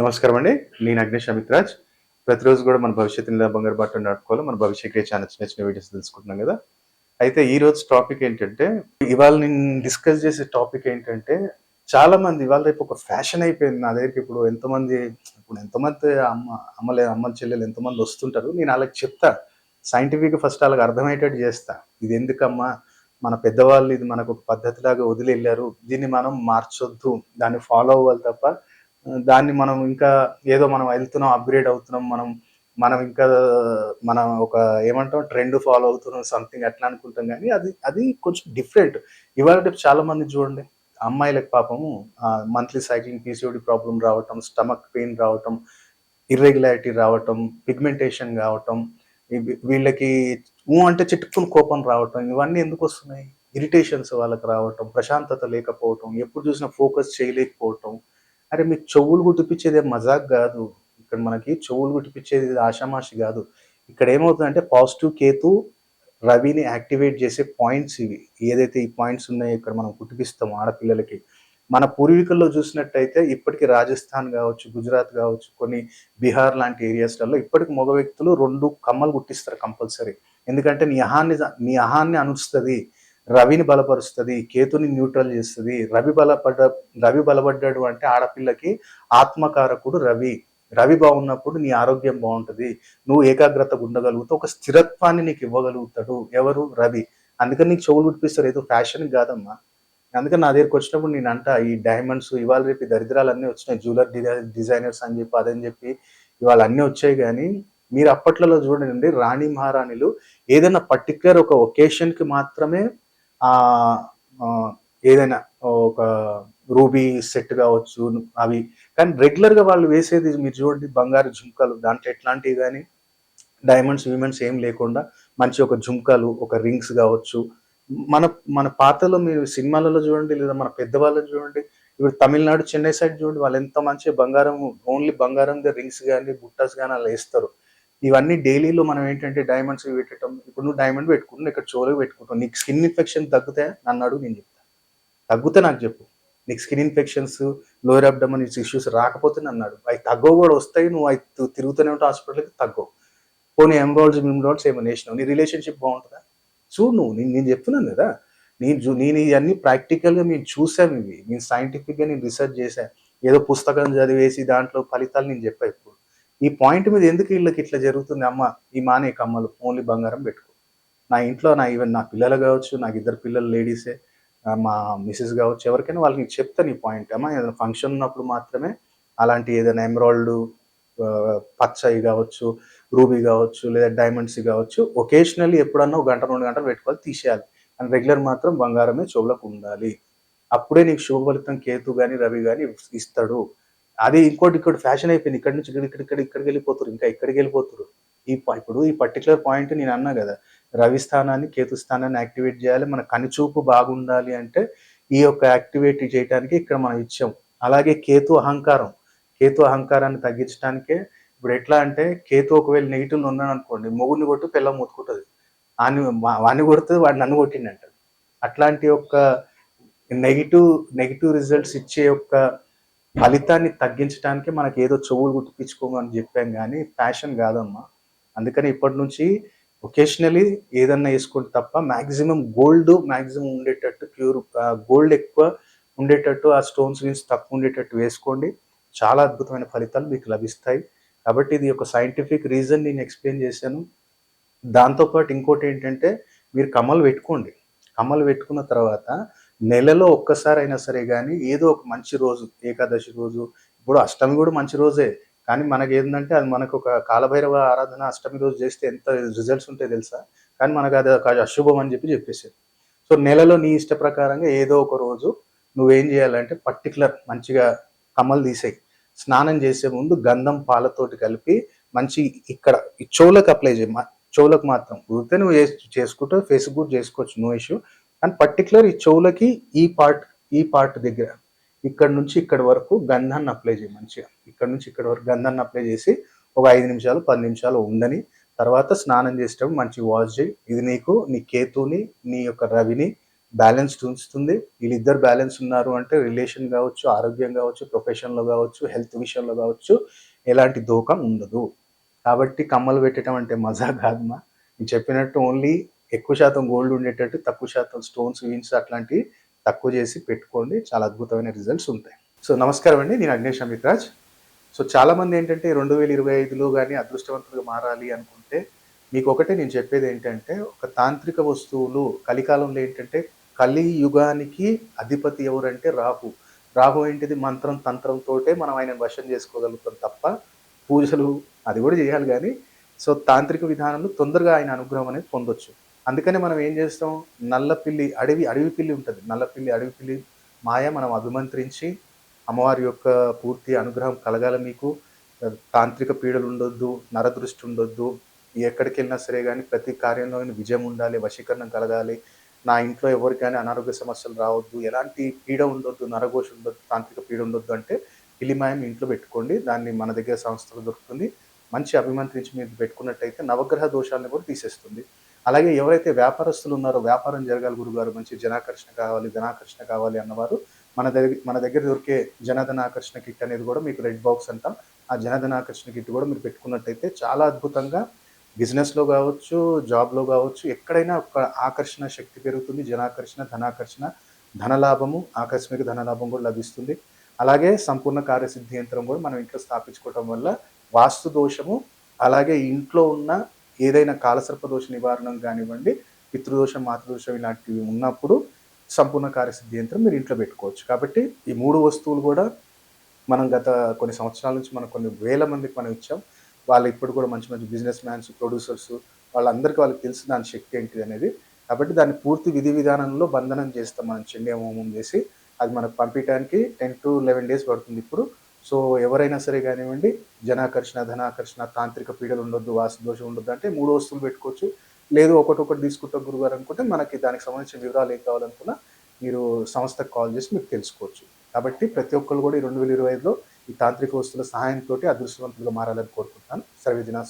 నమస్కారం అండి. నేను అగ్నేష్ అమిత్రాజ్. ప్రతిరోజు కూడా మన భవిష్యత్తు నిలా బంగారు బాట నాటుకోవాలి మన భవిష్యత్ క్రియ ఛానల్స్ నచ్చిన వీడియోస్ తెలుసుకుంటున్నాం కదా. అయితే ఈ రోజు టాపిక్ ఏంటంటే ఇవాళ నేను డిస్కస్ చేసే టాపిక్ ఏంటంటే చాలా మంది ఇవాళ రేపు ఒక ఫ్యాషన్ అయిపోయింది నా దగ్గరికి ఇప్పుడు ఎంతమంది ఇప్పుడు ఎంతమంది అమ్మ అమ్మలే అమ్మల చెల్లెలు ఎంతమంది వస్తుంటారు? నేను వాళ్ళకి చెప్తా. సైంటిఫిక్ ఫస్ట్ వాళ్ళకి అర్థమయ్యేటట్టు చేస్తా. ఇది ఎందుకమ్మా? మన పెద్దవాళ్ళు ఇది మనకు ఒక పద్ధతిలాగా వదిలి వెళ్ళారు దీన్ని మనం మార్చొద్దు. దాన్ని ఫాలో అవ్వాలి తప్ప దాన్ని మనం ఇంకా ఏదో మనం వెళ్తున్నాం అప్గ్రేడ్ అవుతున్నాం మనం మనం ఇంకా మనం ఒక ఏమంటాం ట్రెండ్ ఫాలో అవుతున్నాం సంథింగ్ అట్లా అనుకుంటాం కానీ అది అది కొంచెం డిఫరెంట్ ఇవాళ రేపు చాలా మంది చూడండి అమ్మాయిలకు పాపము మంత్లీ సైక్లింగ్ పీసీఓడి ప్రాబ్లం రావటం స్టమక్ పెయిన్ రావటం ఇర్రెగ్యులారిటీ రావటం పిగ్మెంటేషన్ కావటం వీళ్ళకి ఊ అంటే చిట్టుకుని కోపం రావటం ఇవన్నీ ఎందుకు వస్తున్నాయి? ఇరిటేషన్స్ వాళ్ళకి రావటం ప్రశాంతత లేకపోవటం ఎప్పుడు చూసినా ఫోకస్ చేయలేకపోవటం అరే మీకు చెవులు గుట్టిపించేది మజాక్ కాదు. ఇక్కడ మనకి చెవులు గుట్టిపించేది ఆషామాషి కాదు. ఇక్కడ ఏమవుతుందంటే పాజిటివ్ కేతు రవిని యాక్టివేట్ చేసే పాయింట్స్ ఇవి. ఏదైతే ఈ పాయింట్స్ ఉన్నాయో ఇక్కడ మనం కుట్టిపిస్తాం ఆడపిల్లలకి. మన పూర్వీకుల్లో చూసినట్టయితే ఇప్పటికి రాజస్థాన్ కావచ్చు గుజరాత్ కావచ్చు కొన్ని బీహార్ లాంటి ఏరియాస్లలో ఇప్పటికి మగ వ్యక్తులు రెండు కమ్మలు గుట్టిస్తారు కంపల్సరీ. ఎందుకంటే నీ అహాన్ని నీ అహాన్ని అనుస్తుంది. రవిని బలపరుస్తుంది కేతుని న్యూట్రల్ చేస్తుంది. రవి బలపడ్డ రవి బలపడ్డాడు అంటే ఆడపిల్లకి ఆత్మకారకుడు రవి. రవి బాగున్నప్పుడు నీ ఆరోగ్యం బాగుంటుంది. నువ్వు ఏకాగ్రతగా ఉండగలుగుతావు ఒక స్థిరత్వాన్ని నీకు ఇవ్వగలుగుతాడు ఎవరు? రవి. అందుకని నీకు చెవులు గుడిపిస్తారు ఏదో ఫ్యాషన్ కాదమ్మా. అందుకని నా దగ్గరికి వచ్చినప్పుడు నేను అంట ఈ డైమండ్స్ ఇవాళ రేపు దరిద్రాలు అన్నీ వచ్చినాయి. జ్యువెలర్ డిజైనర్స్ అని చెప్పి అదని చెప్పి ఇవాళ అన్నీ వచ్చాయి కానీ మీరు అప్పట్లలో చూడండి రాణి మహారాణిలు ఏదైనా పర్టికులర్ ఒక ఒకేషన్కి మాత్రమే ఏదైనా ఒక రూబీ సెట్ కావచ్చు అవి. కానీ రెగ్యులర్గా వాళ్ళు వేసేది మీరు చూడండి బంగారు జుంకలు దాంట్లో ఎట్లాంటివి కానీ డైమండ్స్ విమెన్స్ ఏం లేకుండా మంచి ఒక జుంకలు ఒక రింగ్స్ కావచ్చు. మన మన పాతలో మీరు సినిమాలలో చూడండి లేదా మన పెద్దవాళ్ళు చూడండి ఇప్పుడు తమిళనాడు చెన్నై సైడ్ చూడండి వాళ్ళు ఎంత మంచి బంగారం ఓన్లీ బంగారం రింగ్స్ కానీ బుట్టాస్ కానీ అలా వేస్తారు. ఇవన్నీ డైలీలో మనం ఏంటంటే డైమండ్స్ పెట్టడం ఇప్పుడు నువ్వు డైమండ్ పెట్టుకుంటున్నావు ఇక్కడ చోలో పెట్టుకుంటావు నీకు స్కిన్ ఇన్ఫెక్షన్ తగ్గితే నన్ను అడుగు నేను చెప్తాను తగ్గితే నాకు చెప్పు. నీకు skin infections lower abdomen issues రాకపోతే నన్ను అడుగు. అవి తగ్గవు కూడా వస్తాయి నువ్వు అవి తిరుగుతూనే ఉంటావు హాస్పిటల్కి తగ్గవు. పోనీ ఎంబ్రాయిడ్స్ మిమ్రాయిడ్స్ ఏమైనా వేసినావు? నీ రిలేషన్షిప్ బాగుంటుందా? చూడు నువ్వు నేను నేను చెప్తున్నాను కదా. నేను చూ- నేను ఇవన్నీ ప్రాక్టికల్గా మేము చూసాను ఇవి. నేను సైంటిఫిక్గా నేను రీసెర్చ్ చేశాను ఏదో పుస్తకం చదివేసి దాంట్లో ఫలితాలు నేను చెప్పా ఇప్పుడు ఈ పాయింట్ మీద ఎందుకు వీళ్ళకి ఇట్లా జరుగుతుంది అమ్మ? ఈ మానే కమ్మలు ఓన్లీ బంగారం పెట్టుకో. నా ఇంట్లో నా ఈవెన్ నా పిల్లలు కావచ్చు నాకు ఇద్దరు పిల్లలు లేడీసే మా మిస్సెస్ కావచ్చు ఎవరికైనా వాళ్ళకి నేను చెప్తాను ఈ పాయింట్. అమ్మ ఏదైనా ఫంక్షన్ ఉన్నప్పుడు మాత్రమే అలాంటి ఏదైనా ఎమరాల్డ్ పచ్చయి కావచ్చు రూబీ కావచ్చు లేదా డైమండ్స్ కావచ్చు ఒకేషనల్లీ ఎప్పుడన్నా ఒక గంట రెండు గంటలు పెట్టుకోవాలి తీసేయాలి. అండ్ రెగ్యులర్ మాత్రం బంగారమే చెవులకు ఉండాలి. అప్పుడే నీకు శుభ ఫలితం కేతు కానీ రవి కానీ ఇస్తాడు. అది ఇంకోటి ఇక్కడ ఫ్యాషన్ అయిపోయింది. ఇక్కడ నుంచి ఇక్కడ ఇక్కడ ఇక్కడికి వెళ్ళిపోతారు ఇంకా ఇక్కడికి వెళ్ళిపోతారు ఈ ఇప్పుడు ఈ పర్టికులర్ పాయింట్ నేను అన్నా కదా రవి స్థానాన్ని కేతు స్థానాన్ని యాక్టివేట్ చేయాలి. మన కనిచూపు బాగుండాలి అంటే ఈ యొక్క యాక్టివేట్ చేయడానికి ఇక్కడ మనం ఇచ్చాం. అలాగే కేతు అహంకారం. కేతు అహంకారాన్ని తగ్గించడానికే ఇప్పుడు ఎట్లా అంటే కేతు ఒకవేళ నెగిటివ్ ఉన్నాను అనుకోండి మొగుడిని కొట్టు పిల్ల ముట్టుకుంటుంది వాడిని వాడిని కొడుతుంది వాడు నన్ను కొట్టిండి అంటాడు. అట్లాంటి యొక్క నెగిటివ్ నెగిటివ్ రిజల్ట్స్ ఇచ్చే యొక్క ఫలితాన్ని తగ్గించడానికి మనకి ఏదో చెవులు గుర్తిపించుకోమని చెప్పాం కానీ ఫ్యాషన్ కాదమ్మా. అందుకని ఇప్పటి నుంచి ఒకేషనలీ ఏదన్నా వేసుకుంటే తప్ప మ్యాక్సిమం గోల్డ్ మ్యాక్సిమం ఉండేటట్టు ప్యూర్ గోల్డ్ ఎక్కువ ఉండేటట్టు ఆ స్టోన్స్ నుంచి తక్కువ ఉండేటట్టు వేసుకోండి. చాలా అద్భుతమైన ఫలితాలు మీకు లభిస్తాయి. కాబట్టి ఇది ఒక సైంటిఫిక్ రీజన్ నేను ఎక్స్ప్లెయిన్ చేశాను. దాంతోపాటు ఇంకోటి ఏంటంటే మీరు కమ్మలు పెట్టుకోండి. కమ్మలు పెట్టుకున్న తర్వాత నెలలో ఒక్కసారి అయినా సరే కానీ ఏదో ఒక మంచి రోజు ఏకాదశి రోజు ఇప్పుడు అష్టమి కూడా మంచి రోజే. కానీ మనకి ఏంటంటే అది మనకు ఒక కాలభైరవ ఆరాధన అష్టమి రోజు చేస్తే ఎంత రిజల్ట్స్ ఉంటాయి తెలుసా? కానీ మనకు అది ఒక అశుభం అని చెప్పి చెప్పేసారు సో నెలలో నీ ఇష్ట ప్రకారంగా ఏదో ఒక రోజు నువ్వేం చేయాలంటే పర్టికులర్ మంచిగా కమ్మలు తీసేయి. స్నానం చేసే ముందు గంధం పాలతోటి కలిపి మంచి ఇక్కడ ఈ చెవులకు అప్లై చేయి. చెవులకు మాత్రం. కుదిరితే నువ్వు చేస్- చేసుకుంటే ఫేస్ కూడా చేసుకోవచ్చు. No issue. అండ్ పర్టికులర్ ఈ చెవులకి ఈ పార్ట్ ఈ పార్ట్ దగ్గర ఇక్కడ నుంచి ఇక్కడ వరకు గంధాన్ని అప్లై చేయి మంచిగా. ఇక్కడ నుంచి ఇక్కడ వరకు గంధాన్ని అప్లై చేసి ఒక ఐదు నిమిషాలు పది నిమిషాలు ఉండని తర్వాత స్నానం చేసేటప్పుడు మంచి వాష్ చేయి. ఇది నీకు నీ కేతుని నీ యొక్క రవిని బ్యాలెన్స్డ్ ఉంచుతుంది. వీళ్ళిద్దరు బ్యాలెన్స్ ఉన్నారు అంటే రిలేషన్ కావచ్చు ఆరోగ్యం కావచ్చు ప్రొఫెషన్లో కావచ్చు హెల్త్ విషయంలో కావచ్చు ఎలాంటి దూకం ఉండదు. కాబట్టి కమ్మలు పెట్టడం అంటే మజా కాదు మా నేను చెప్పినట్టు ఓన్లీ ఎక్కువ శాతం గోల్డ్ ఉండేటట్టు తక్కువ శాతం స్టోన్స్ వీన్స్ అట్లాంటివి తక్కువ చేసి పెట్టుకోండి. చాలా అద్భుతమైన రిజల్ట్స్ ఉంటాయి. సో నమస్కారం అండి. నేను అగ్నేష్ అమిత్రాజ్ సో చాలామంది ఏంటంటే రెండు వేల ఇరవై ఐదులో కానీ అదృష్టవంతులుగా మారాలి అనుకుంటే మీకు ఒకటే నేను చెప్పేది ఏంటంటే ఒక తాంత్రిక వస్తువులు కలికాలంలో ఏంటంటే కలి యుగానికి అధిపతి ఎవరంటే రాహు. రాహు ఏంటిది? మంత్రం తంత్రంతోటే మనం ఆయన వశం చేసుకోగలుగుతాం తప్ప పూజలు అది కూడా చేయాలి కానీ సో తాంత్రిక విధానంలో తొందరగా ఆయన అనుగ్రహం అనేది పొందొచ్చు. అందుకనే మనం ఏం చేస్తాం? నల్ల పిల్లి అడవి అడవి పిల్లి ఉంటుంది. నల్ల పిల్లి అడవి పిల్లి మాయ మనం అభిమంత్రించి అమ్మవారి యొక్క పూర్తి అనుగ్రహం కలగాల మీకు. తాంత్రిక పీడలు ఉండొద్దు నరదృష్టి ఉండొద్దు. ఎక్కడికి వెళ్ళినా సరే కానీ ప్రతి కార్యంలో విజయం ఉండాలి వశీకరణం కలగాలి. నా ఇంట్లో ఎవరికైనా అనారోగ్య సమస్యలు రావద్దు. ఎలాంటి పీడ ఉండొద్దు నరఘోష ఉండొద్దు తాంత్రిక పీడ ఉండొద్దు అంటే పిలిమాయం ఇంట్లో పెట్టుకోండి. దాన్ని మన దగ్గర సంస్థలు దొరుకుతుంది. మంచి అభిమంత్రించి మీరు పెట్టుకున్నట్టయితే నవగ్రహ దోషాలను కూడా తీసేస్తుంది. అలాగే ఎవరైతే వ్యాపారస్తులు ఉన్నారో వ్యాపారం జరగాలి గురుగారు మంచి జనాకర్షణ కావాలి ధనాకర్షణ కావాలి అన్నవారు మన దగ్గర మన దగ్గర దొరికే జనధనాకర్షణ కిట్ అనేది కూడా మీకు రెడ్ బాక్స్ అంటాం. ఆ జనధనాకర్షణ కిట్ కూడా మీరు పెట్టుకున్నట్టయితే చాలా అద్భుతంగా బిజినెస్లో కావచ్చు జాబ్లో కావచ్చు ఎక్కడైనా ఒక ఆకర్షణ శక్తి పెరుగుతుంది. జనాకర్షణ ధనాకర్షణ ధనలాభము ఆకస్మిక ధనలాభం కూడా లభిస్తుంది. అలాగే సంపూర్ణ కార్యసిద్ధి యంత్రం కూడా మనం ఇంట్లో స్థాపించుకోవటం వల్ల వాస్తు దోషము అలాగే ఇంట్లో ఉన్న ఏదైనా కాలసర్ప దోష నివారణం కానివ్వండి పితృదోషం మాతృదోషం ఇలాంటివి ఉన్నప్పుడు సంపూర్ణ కార్యసిద్ధి యంత్రం మీరు ఇంట్లో పెట్టుకోవచ్చు. కాబట్టి ఈ మూడు వస్తువులు కూడా మనం గత కొన్ని సంవత్సరాల నుంచి మనం కొన్ని వేల మందికి మనం ఇచ్చాం. వాళ్ళు ఇప్పుడు కూడా మంచి మంచి బిజినెస్ మ్యాన్స్ ప్రొడ్యూసర్స్ వాళ్ళందరికీ వాళ్ళకి తెలుసు దాని శక్తి ఏంటిది అనేది కాబట్టి దాన్ని పూర్తి విధి విధానంలో బంధనం చేస్తాం. మనం చెండే హోమం చేసి అది మనకు పంపించడానికి టెన్ టు లెవెన్ డేస్ పడుతుంది. ఇప్పుడు సో ఎవరైనా సరే కానివ్వండి జనాకర్షణ ధనాకర్షణ తాంత్రిక పీడలు ఉండొద్దు వాస్తు ఉండొద్దు అంటే మూడు వస్తువులు పెట్టుకోవచ్చు. లేదు ఒకటొకటి తీసుకుంటాం గురుగారు అనుకుంటే మనకి దానికి సంబంధించిన వివరాలు ఏం కావాలనుకున్నా మీరు సంస్థకు కాల్ చేసి మీకు తెలుసుకోవచ్చు. కాబట్టి ప్రతి ఒక్కరు కూడా ఈ రెండు వేల ఇరవై ఐదులో ఈ తాంత్రిక వస్తువుల సహాయంతో అదృష్టవంతులుగా మారాలని కోరుకుంటున్నాను. సర్వే దినా